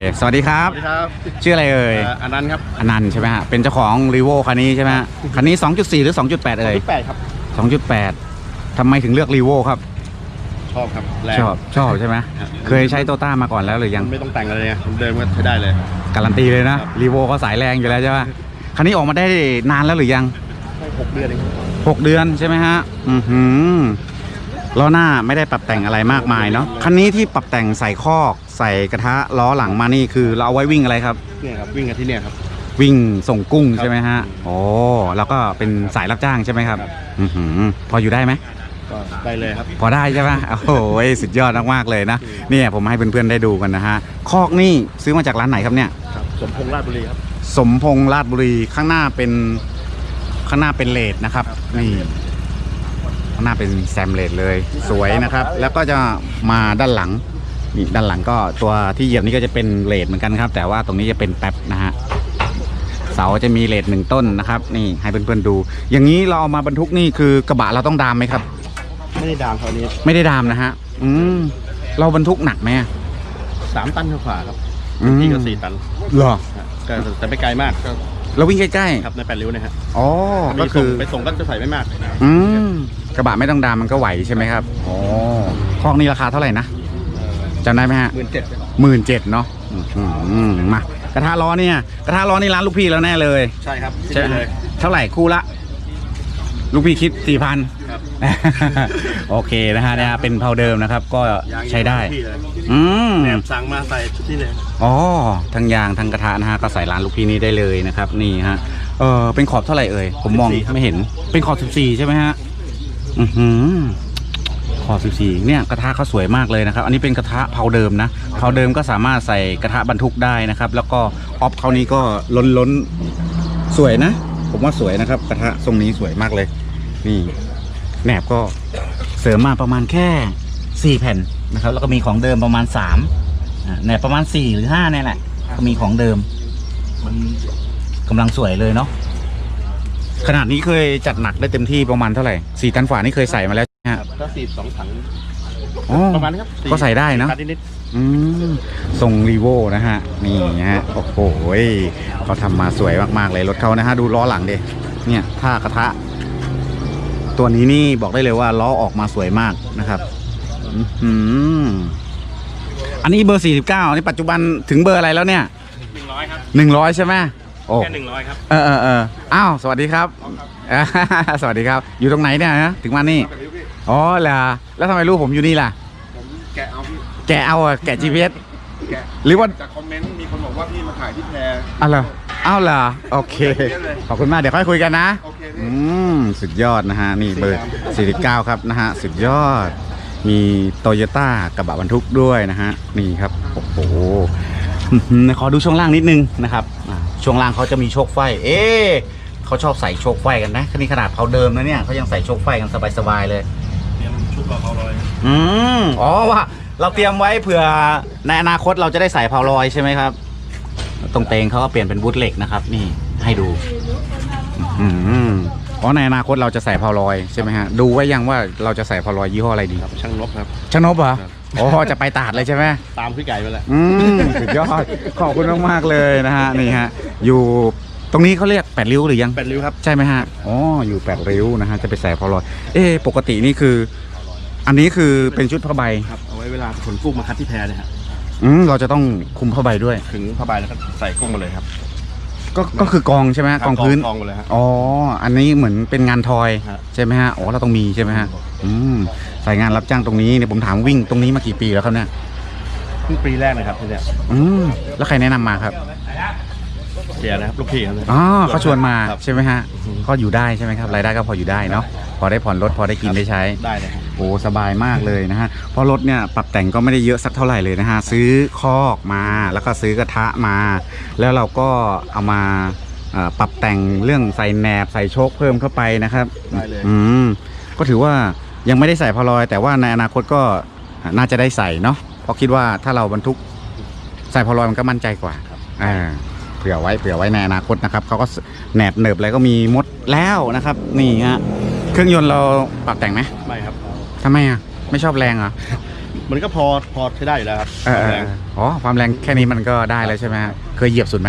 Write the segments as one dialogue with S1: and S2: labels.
S1: เอ่อสวัสดีครับ
S2: สวัสดีครับ
S1: ชื่ออะไรเอ่ย
S2: เอ่ออันนั้นครับ
S1: อนันต์ใช่ไหมฮะเป็นเจ้าของรีโวคันนี้ใช่ไหมฮะคันนี้ 2.4 หรือ 2.8 เอ่ย
S2: ที่แปดครับ
S1: 2.8ทำไมถึงเลือกรีโวครับ
S2: ชอบครับแรง
S1: ชอบชอบใช่ไหม
S2: ครับ
S1: เคยใช้โตต้ามาก่อนแล้วหรือยัง
S2: มันไม่ต้องแต่งอะไรเนี่ยผมเดินก็ใช้ได้เลย
S1: การันตีเลยนะครับรีโวก็สายแรงอยู่แล้วใช่ไหมคันนี้ออกมาได้นานแล้วหรือยัง
S2: ได้หกเดือนเอง
S1: 6เดือนใช่ไหมฮะอือหือล้อหน้าไม่ได้ปรับแต่งอะไรมากมายเนาะคันนี้ที่ปรับแต่งใส่คอก ใส่กระทะล้อหลังมานี่คือเราเอาไว้วิ่งอะไรครับ
S2: เนี่ยครับวิ่งกันที่เนี่ยครับ
S1: วิ่งส่งกุ้ง
S2: ครับ
S1: ใช่ไหมฮะโอ้แล้วก็เป็นสายรับจ้างใช่ไหมครับ
S2: ครับ
S1: อือหือพออยู่ได้ไหม
S2: ก็ได้เลยครับ
S1: พอได้ใช่ไหมโอ้โหสุดยอดมากๆเลยนะเนี่ยผมให้เพื่อนๆได้ดูกันนะฮะคอกนี่ซื้อมาจากร้านไหนครับเนี่ย
S2: ครับสมพงษ์ราชบุรีครับ
S1: สมพงษ์ราชบุรีข้างหน้าเป็นข้างหน้าเป็นเลดนะครับนี่ข้างหน้าเป็นแซมเลดเลย สวยนะครับ แล้วก็จะมาด้านหลัง นี่ด้านหลังก็ตัวที่เหยียบนี่ก็จะเป็นเลดเหมือนกันครับ แต่ว่าตรงนี้จะเป็นแป๊บนะฮะเสาจะมีเลดหนึ่งต้นนะครับ นี่ให้เพื่อนๆดู อย่างนี้เราเอามาบรรทุกนี่คือกระบะเราต้องดามไหมครับ
S2: ไม่ได้ดามเท่านี้
S1: ไม่ได้ดามนะฮะอืมเราบรรทุกหนักไหมอะ
S2: สามตันกว่าๆครับ
S1: อืม
S2: ที่ก็สี่ตัน
S1: เหรอ
S2: ฮะก็แต่ไม่ไกลมากก็
S1: เราวิ่งใกล้ๆ
S2: ครับในแปดริ้วนะฮะ
S1: อ๋อ
S2: มี
S1: ก็
S2: ส่
S1: คื
S2: ง
S1: อ
S2: ไปส่งก็จะใส่ไม่มาก
S1: อืมกระบะไม่ต้องดามมันก็ไหวใช่ไหมครับอ๋อคอกนี้ราคาเท่าไหร่นะ จำได้ไหมฮะ
S2: หมื่นเจ็ด
S1: หมื่นเจ็ดเนาะอืมมากระทะล้อเนี่ยกระทะล้อนี่ร้านลูกพี่แล้วแน่เลย
S2: ใช่ครับที่
S1: ใช่
S2: นี่
S1: ไหม
S2: เลย
S1: เท่าไหร่คู่ละ ลูกพี่คิดสี่พัน
S2: ครับ
S1: โอเคนะฮะเนี่ยเป็นเพาเดิมนะครับ ก็
S2: ยาง
S1: ใช้ได้
S2: ที่เลย
S1: อืม
S2: แหนบสั่งมาใส่ชุดนี้เลย
S1: อ๋อทั้งยางทั้งกระทะนะฮะก็ใส่ร้านลูกพี่นี้ได้เลยนะครับนี่ฮะเออเป็นขอบเท่าไหร่เอ่ยผมมอง
S2: 14ครับ
S1: ไม่เห็นเป็นขอบ14ใช่ไหมฮะอือหือ ขอ14เนี่ยกระทะเขาสวยมากเลยนะครับ อันนี้เป็นกระทะเผาเดิมนะเผาเดิมก็สามารถใส่กระทะบรรทุกได้นะครับ แล้วก็ออฟเขานี้ก็ล้นล้นสวยนะ ผมว่าสวยนะครับ กระทะทรงนี้สวยมากเลย นี่แหนบก็เสริมมาประมาณแค่ 4 แผ่นนะครับ แล้วก็มีของเดิมประมาณ3อ่าแหนบประมาณ 4 หรือ5เนี่ยแหละก็มีของเดิม
S2: มัน
S1: กำลังสวยเลยเนาะขนาดนี้เคยจัดหนักได้เต็มที่ประมาณเท่าไหร่สี่ตันฝานี่เคยใส่มาแล้ว ฮะ
S2: รับก็สี่สองถัง
S1: อ๋อ
S2: ประมาณนี้ครับ
S1: ก็ใส่ได้เนอะ
S2: ตันิด
S1: อืมทรงรีโวนะฮะ นี่นะฮะ โอ้โหเขาทำมาสวยมากๆเลยรถเขานะฮะ ดูล้อหลังดิเนี่ยท่ากระทะ ตัวนี้นี่บอกได้เลยว่าล้อออกมาสวยมากนะครับ อื้อหืออันนี้เบอร์ 49นี่ปัจจุบันถึงเบอร์อะไรแล้วเนี่ย
S2: หนึ่งร้อยครับ
S1: 100ใช่ไหมโอ้
S2: แค่หนึ่งร้อยครับ
S1: เออเออเอออ้าวสวัสดีครับอ่าสวัสดีครับ อยู่ตรงไหนเนี่ยฮะถึงมานี่ อ๋อเหรอแล้วทำไมรู้ผมอยู่นี่ล่ะ
S2: ผมแกะเอาพี่
S1: แกะเอาอะแกะ GPS
S2: แกะ
S1: หรือว่า
S2: จากคอมเมนต์มีคนบอกว่าพี่มาถ่ายที่แพร
S1: อ้าวเหรออ้าวเหรอโอเค
S2: เยอะเลย
S1: ขอบคุณมากเดี๋ยวค่อยคุยกันนะ
S2: โอเค
S1: อืม สุดยอดนะฮะ นี่เบอร์ 49 ครับนะฮะ สุดยอด มีโตโยต้ากระบะบรรทุกด้วยนะฮะ นี่ครับ โอ้โหอื้อหือขอดูช่วงล่างนิดนึงนะครับอ่าช่วงล่างเขาจะมีโชคไฟ เอ๊ะเขาชอบใส่โชคไฟกันนะนี่ขนาดเผาเดิมนะเนี่ยเขายังใส่โชคไฟกันสบายๆเลย
S2: เตรียมชุดรอเขาเลย
S1: อืมอ๋อว่า เราเตรียมไว้เผื่อในอนาคตเราจะได้ใส่เผาลอยใช่ไหมครับ ตรงเตงเขาก็เปลี่ยนเป็นบูทเหล็กนะครับ นี่ให้ดู อืมอ๋อในอนาคตเราจะใส่เผาลอยใช่ไหมฮะดูไว้ยังว่าเราจะใส่เผาลอยยี่ห้ออะไรดี
S2: ครับช่างนกครับ
S1: ชนบเหรอ
S2: ครับ
S1: อ๋อจะไปตาดเลยใช่ไหม
S2: ตามพี่ไก่ไปแหละ
S1: อืมสุดยอด ขอบคุณมาก ๆ เลยนะฮะ นี่ฮะ อยู่ตรงนี้เขาเรียกแปดริ้วหรือยัง
S2: แปดริ้วครับ
S1: ใช่ไหมฮะ อ๋อ อยู่แปดริ้วนะฮะ จะไปใส่เผาลอย เอ๊ะปกตินี่คือ อันนี้คือเป็นชุดผ้าใบ
S2: ครับเอาไว้เวลาขนกุ้งมาคัดที่แพรเนี่ยฮะ
S1: อืมเราจะต้องคุมผ้าใบด้วย
S2: ถึงผ้าใบแล้วก็ใส่กุ้งมาเลยครับ
S1: ก็ก็คือกองใช่ไหมฮะกองพื้น
S2: กองมาเลยฮะ
S1: อ๋อ อันนี้เหมือนเป็นงานทอย
S2: ฮะ
S1: ใช่ไหมฮะ อ๋อ เราต้องมีใช่ไหมฮะ อืม สายงานรับจ้างตรงนี้เนี่ยผมถามวิ่งตรงนี้มากี่ปีแล้วครับเนี่ย
S2: เพิ่งปีแรกนะครับที่เนี่ย
S1: อืม แล้วใครแนะนำมาครับ
S2: เสียนะครับลูกพี่ครับ
S1: อ๋อเขาชวนมา
S2: ครับ
S1: ใช่ไหมฮะ ก็อยู่ได้ใช่ไหมครับ รายได้ก็พออยู่ได้เนาะ พอได้ผ่อนรถพอได้กินได้ใช้
S2: ได้เลยครับ
S1: โอ้สบายมากเลยนะฮะเพราะรถเนี่ยปรับแต่งก็ไม่ได้เยอะสักเท่าไหร่เลยนะฮะซื้อคอกมาแล้วก็ซื้อกระทะมา แล้วเราก็เอามาเอ่อปรับแต่งเรื่องใส่แหนบใส่โชคเพิ่มเข้าไปนะครับ
S2: ได้เลย
S1: อืมก็ถือว่ายังไม่ได้ใส่พอลอย แต่ว่าในอนาคตก็น่าจะได้ใส่เนาะเพราะคิดว่าถ้าเราบรรทุกใส่พอลอยมันก็มั่นใจกว่าอ่าเผื่อไว้เผื่อไว้ในอนาคตนะครับเขาก็แหนบเนิบอะไรก็มีหมดแล้วนะครับ นี่ฮะเครื่องยนต์เราปรับแต่งไหม
S2: ไม่ครับ
S1: ทำไมอะ ไม่ชอบแรงเหรอ
S2: มันก็พอพอใช้ได้อยู่แล้วครับ
S1: เออ
S2: ความแรง
S1: อ๋อความแรงแค่นี้มันก็ได้แล้วใช่ไหมฮะเคยเหยียบสุดไหม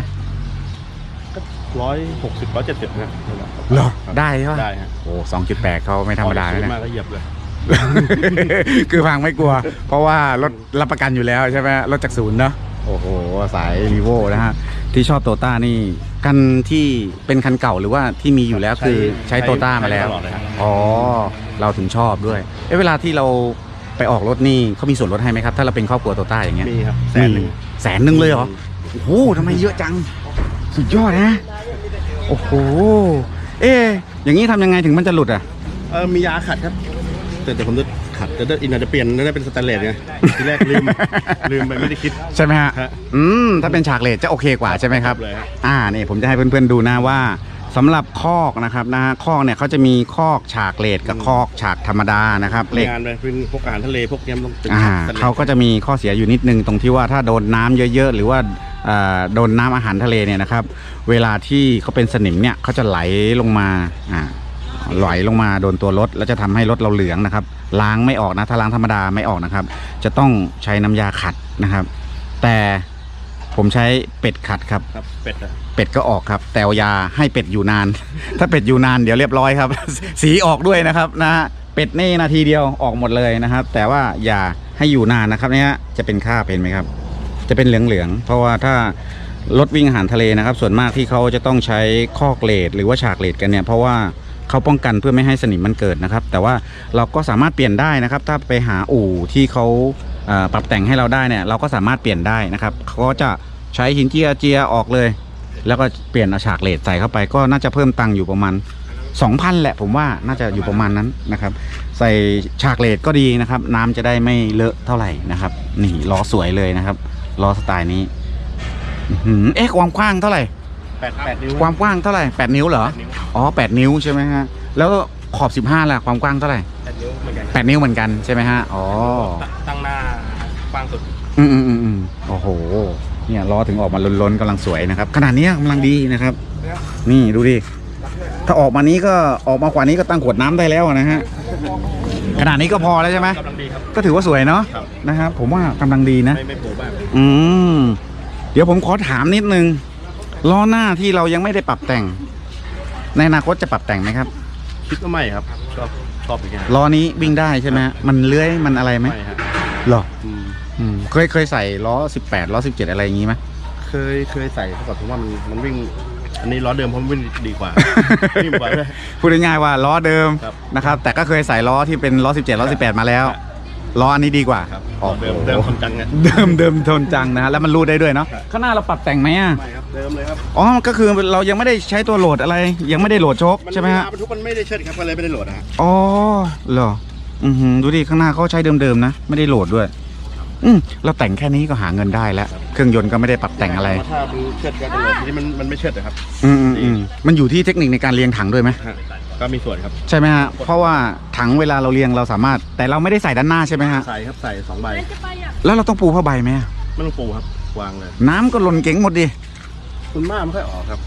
S2: ร้อยหกสิบร้อยเจ็ดสิบนะ
S1: เหรอ
S2: ครับ
S1: ได้ใช่ปะ
S2: ได้ฮะ
S1: โอ้สองจุดแปดเขาไม่ธรรมดา
S2: พอ
S1: นะ
S2: ซื้
S1: เนี่
S2: อยมาก็เหยียบเลย
S1: คือพังไม่กลัว เพราะว่ารถรับประกันอยู่แล้วใช่ไหมรถจากศูนย์เนาะโอ้โห สายรีโวนะฮะ ที่ชอบโตต้านี่กันที่เป็นคันเก่าหรือว่าที่มีอยู่แล้วคือใช้โตต้ามาแล้ว
S2: ใช้ตลอดเลยครับ
S1: อ๋อ เราถึงชอบด้วย เอะเวลาที่เราไปออกรถนี่เขามีส่วนลดให้ไหมครับ ถ้าเราเป็นครอบครัวโตต้าอย่างเงี้ย
S2: มีครับแสนหนึ่ง
S1: มีแสนหนึ่งเลยเหรอโอ้โหทำไมเยอะจัง สุดยอดนะโอ้โหเอ๊ะอย่างนี้ทำยังไงถึงมันจะหลุดอะ
S2: เออมียาขัดครับ แต่แต่ผมจะขัดแต่ถ้าอินอาจจะเปลี่ยนน่าจะเป็นสแตนเลสไงทีแรกลืมลืมไปไม่ได้คิด
S1: ใช่ไหมฮะ
S2: ฮะ
S1: อืมถ้าเป็นฉากเลดจะโอเคกว่าใช่ไหมครับ
S2: เลยฮะ
S1: อ่านี่ผมจะให้เพื่อนๆดูนะว่า สำหรับคอกนะครับนะคอกเนี่ยเขาจะมีคอกฉากเลดกับคอกฉากธรรมดานะครับเหล็ก
S2: งานไปเป็นพวกอาหารทะเลพวกเนี้ยมันต้องเป็น
S1: อ่า
S2: สแตนลส
S1: เขาก็จะมีข้อเสียอยู่นิดนึงตรงที่ว่าถ้าโดนน้ำเยอะๆ หรือว่าอ่าโดนน้ำอาหารทะเลเนี่ยนะครับ เวลาที่เขาเป็นสนิมเนี่ยเขาจะไหลลงมาอ่าไหลลงมาโดนตัวรถแล้วจะทำให้รถเราเหลืองนะครับ ล้างไม่ออกนะถ้าล้างธรรมดาไม่ออกนะครับ จะต้องใช้น้ำยาขัดนะครับ แต่ ผมใช้เป็ดขัดครับ
S2: ครับเป็ดอะ
S1: เป็ดก็ออกครับ แต่เอายาให้เป็ดอยู่นาน ถ้าเป็ดอยู่นานเดี๋ยวเรียบร้อยครับ สีออกด้วยนะครับนะฮะเป็ดนี่นาทีเดียวออกหมดเลยนะครับ แต่ว่าอย่าให้อยู่นานนะครับเนี่ยจะเป็นคราบเห็นไหมครับ จะเป็นเหลืองๆเพราะว่าถ้ารถวิ่งอาหารทะเลนะครับ ส่วนมากที่เขาจะต้องใช้คอกเลดหรือว่าฉากเลดกันเนี่ยเพราะว่าเขาป้องกันเพื่อไม่ให้สนิมมันเกิดนะครับ แต่ว่าเราก็สามารถเปลี่ยนได้นะครับ ถ้าไปหาอู่ที่เขาเอ่อปรับแต่งให้เราได้เนี่ยเราก็สามารถเปลี่ยนได้นะครับเขาก็จะ ใช้หินเจียเจียออกเลย แล้วก็เปลี่ยนเอาฉากเลดใส่เข้าไปก็น่าจะเพิ่มตังค์อยู่ประมาณ 2,000 แหละผมว่าน่าจะอยู่ประมาณนั้นนะครับ ใส่ฉากเลดก็ดีนะครับ น้ำจะได้ไม่เลอะเท่าไหร่นะครับ นี่ล้อสวยเลยนะครับล้อสไตล์นี้อื้อหือเอ๊ะความกว้างเท่าไหร่
S2: แปดแปดนิ้ว
S1: ความกว้างเท่าไหร่8นิ้วเหรอ
S2: แปดนิ้ว
S1: อ๋อ8นิ้วใช่ไหมฮะแล้วขอบ15ล่ะความกว้างเท่าไหร่
S2: แปดนิ้วเหมือนกัน
S1: 8นิ้วเหมือนกันใช่ไหมฮะอ๋อ
S2: ตั้งหน้ากว้างสุด
S1: อืมอืมอืมอืมโอ้โห เนี่ยล้อถึงออกมาล้นๆกำลังสวยนะครับ ขนาดเนี้ยกำลังดีนะครับ นี่ดูดิถ้าออกมานี้ก็ออกมากว่านี้ก็ตั้งขวดน้ำได้แล้วนะฮะขนาดนี้ก็พอแล้วใช่ไหม
S2: กำลังดีครับ
S1: ก็ถือว่าสวยเนาะ
S2: ครับ
S1: นะครับ ผมว่ากำลังดีนะ
S2: ไม่ไม่โผล่บ้าง
S1: อืมเดี๋ยวผมขอถามนิดนึงล้อหน้าที่เรายังไม่ได้ปรับแต่ง ในอนาคตจะปรับแต่งไหมครับ
S2: คิดว่าไม่ครับชอบชอบอย่างเงี้ย
S1: ล้อนี้วิ่งได้ใช่ไหมฮะมันเลื้อยมันอะไรไหม
S2: ไม่ฮะ
S1: หรอ
S2: อืม
S1: อืมเคยเคยใส่ล้อ18ล้อ17อะไรอย่างงี้ไหม
S2: เคยเคยใส่เพราะผมว่ามันมันวิ่ง อันนี้ล้อเดิมเพราะมันวิ่งดีกว่า วิ่งกว่าด้วย
S1: พูดง่ายๆว่าล้อเดิม
S2: ครับ
S1: นะครับ แต่ก็เคยใส่ล้อที่เป็นล้อ17ล้อ18 มาแล้ว
S2: ครับ
S1: ล้ออันนี้ดีกว่า
S2: ครับ
S1: โอ้
S2: ล้อ
S1: โห
S2: เดิมเดิมคนจังเนี่ย
S1: เดิมเดิมทนจังนะฮะแล้วมันรูดได้ด้วยเนาะ
S2: ครับ
S1: ข้างหน้าเราปรับแต่งไหมอะ
S2: ไม่ครับเดิมเลยครับ
S1: อ๋อก็คือเรายังไม่ได้ใช้ตัวโหลดอะไร ยังไม่ได้โหลดโชคใช่ไหมฮะ
S2: เวลาบรรทุกมันไม่ได้เชิดครับก็เลยไม่ได้โหลดนะฮะ
S1: อ๋อเหรออือหือดูดิข้างหน้าเขาใช้เดิมๆนะ ไม่ได้โหลดด้วย อืมเราแต่งแค่นี้ก็หาเงินได้แล้ว เครื่องยนต์ก็ไม่ได้ปรับแต่งอะไร
S2: ถ้ามันเชิดก็จะโหลดที่มันมันไม่เชิดนะครับ
S1: อืมอืมอืมมันอยู่ที่เทคนิคในการเรียงถังด้วยไหม
S2: ฮะก็มีส่วนครับ
S1: ใช่ไหมฮะเพราะว่าถังเวลาเราเรียงเราสามารถ แต่เราไม่ได้ใส่ด้านหน้าใช่ไหมฮะ
S2: ใส่ครับใส่สองใบ
S1: แล้วเราต้องปูผ้าใบไหมอะ
S2: ไม่ต้องปูครับวางเลย
S1: น้ำก็หล่นเก๋งหมดดิ
S2: คุณมากไม่ค่อยออกครับ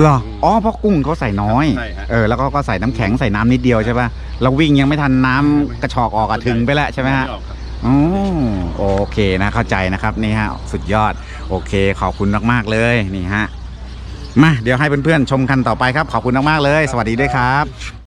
S1: เหรออ๋อเพราะกุ้งเขาใส่น้อย
S2: ใช่ฮะ
S1: เออแล้วก็ก็ใส่น้ำแข็งใส่น้ำนิดเดียวใช่ป่ะเราวิ่งยังไม่ทันน้ำกระชอกออกอะถึงไปแล้วใช่ไหมฮะ
S2: ออกครับ
S1: อ๋อโอเคนะเข้าใจนะครับนี่ฮะสุดยอดโอเค ขอบคุณมากๆเลยนี่ฮะมาเดี๋ยวให้เพื่อนๆชมคันต่อไปครับ ขอบคุณมากๆเลย สวัสดีด้วยครับ